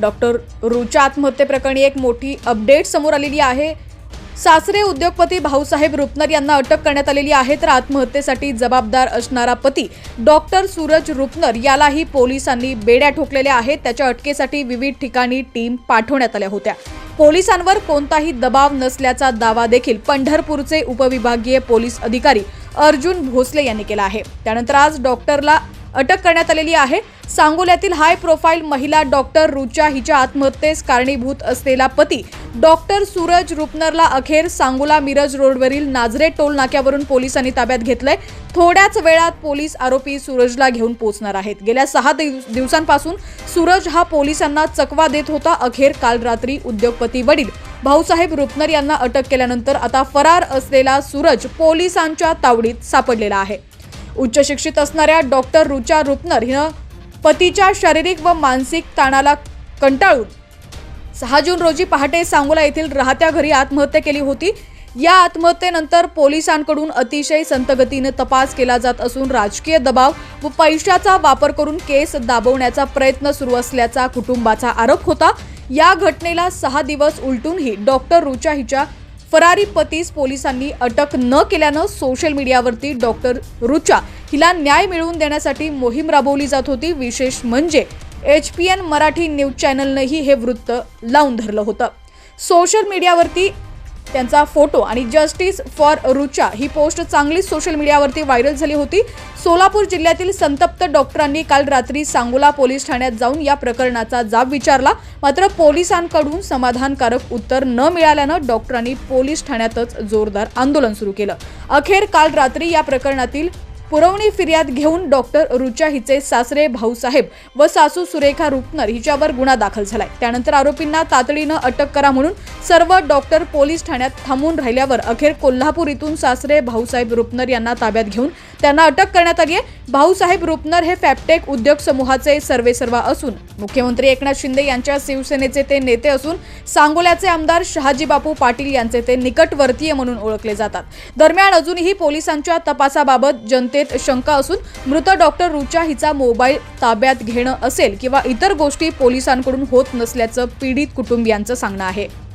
Doctor रुच्या आत्महत्येप्रकरणी एक मोठी अपडेट समोर आलेली आहे. सासरे उद्योगपती भाऊसाहेब रुपनर यांना अटक करण्यात आलेली आहे तर आत्महत्येसाठी जबाबदार असणारा पती डॉक्टर सूरज रुपनर यालाही पोलिसांनी बेड्या ठोकलेल्या आहेत. त्याच्या अटकेसाठी विविध ठिकाणी टीम पाठवण्यात आल्या होत्या. पोलिसांवर कोणताही दबाव नसल्याचा दावा देखील पंढरपूरचे उपविभागीय पोलीस अधिकारी अर्जुन भोसले यांनी केला आहे. त्यानंतर आज डॉक्टरला अटक करण्यात आलेली आहे. सांगोल्यातील हाय प्रोफाईल महिला डॉक्टर रुचा हिच्या आत्महत्येस कारणीभूत असलेला पती. डॉक्टर सूरज रुपनरला अखेर सांगोला मिरज रोडवरील नाझरे टोल नाक्यावरून पोलिसांनी ताब्यात घेतलंय. थोड्याच वेळात पोलीस आरोपी सूरजला घेऊन पोहोचणार आहेत. गेल्या सहा दिवसांपासून सूरज हा पोलिसांना चकवा देत होता. अखेर काल रात्री उद्योगपती वडील भाऊसाहेब रुपनर यांना अटक केल्यानंतर आता फरार असलेला सूरज पोलिसांच्या तावडीत सापडलेला आहे. उच्च शिक्षित असणाऱ्या डॉक्टर रुचा रुपनर हिनं पतीच्या शारीरिक व मानसिक ताणाला कंटाळून. सहा जून रोजी पहाटे सांगोला येथील राहत्या घरी आत्महत्या केली होती. या आत्महत्येनंतर पोलिसांकडून अतिशय संतगतीने तपास केला जात असून राजकीय दबाव व पैशाचा वापर करून केस दाबवण्याचा प्रयत्न सुरू असल्याचा कुटुंबाचा आरोप होता. या घटनेला सहा दिवस उलटूनही डॉक्टर रुचा हिच्या फरारी पतीस पोलिसांनी अटक न केल्यानं सोशल मीडियावरती डॉक्टर रुचा हिला न्याय मिळवून देण्यासाठी मोहीम राबवली जात होती. विशेष म्हणजे H P N Marathi news चॅनलनंही हे वृत्त लावून धरलं होतं. सोशल मीडियावरती त्यांचा फोटो आणि जस्टिस फॉर रुचा ही पोस्ट चांगलीच सोशल मीडियावरती व्हायरल झाली होती. सोलापूर जिल्ह्यातील संतप्त डॉक्टरांनी काल रात्री सांगोला पोलीस ठाण्यात जाऊन या प्रकरणाचा जाब विचारला. मात्र पोलिसांकडून समाधानकारक उत्तर न मिळाल्यानं डॉक्टरांनी पोलीस ठाण्यातच जोरदार आंदोलन सुरू केलं. अखेर काल रात्री या प्रकरणातील पुरवणी फिर्याद घेऊन डॉक्टर रुचा हिचे सासरे भाऊसाहेब व सासू सुरेखा रुपनर हिच्यावर गुन्हा दाखल झालाय. त्यानंतर आरोपींना तातडीनं अटक करा म्हणून सर्व डॉक्टर पोलीस ठाण्यात थांबून राहिल्यावर अखेर कोल्हापूर इथून सासरे भाऊसाहेब रुपनर यांना ताब्यात घेऊन त्यांना अटक करण्यात आली आहे भाऊसाहेब रुपनर हे फॅपटेक उद्योग समूहाचे सर्वेसर्वा असून मुख्यमंत्री एकनाथ शिंदे यांच्या शिवसेनेचे ते नेते असून सांगोल्याचे आमदार शहाजीबापू पाटील यांचे ते निकटवर्तीय म्हणून ओळखले जातात. दरम्यान अजूनही पोलिसांच्या तपासाबाबत जनते जनतेत शंका असून मृत डॉक्टर रुचा हिचा मोबाईल ताब्यात घेणं असेल किंवा इतर गोष्टी पोलिसांकडून होत नसल्याचं पीडित कुटुंबियांचं सांगणं आहे.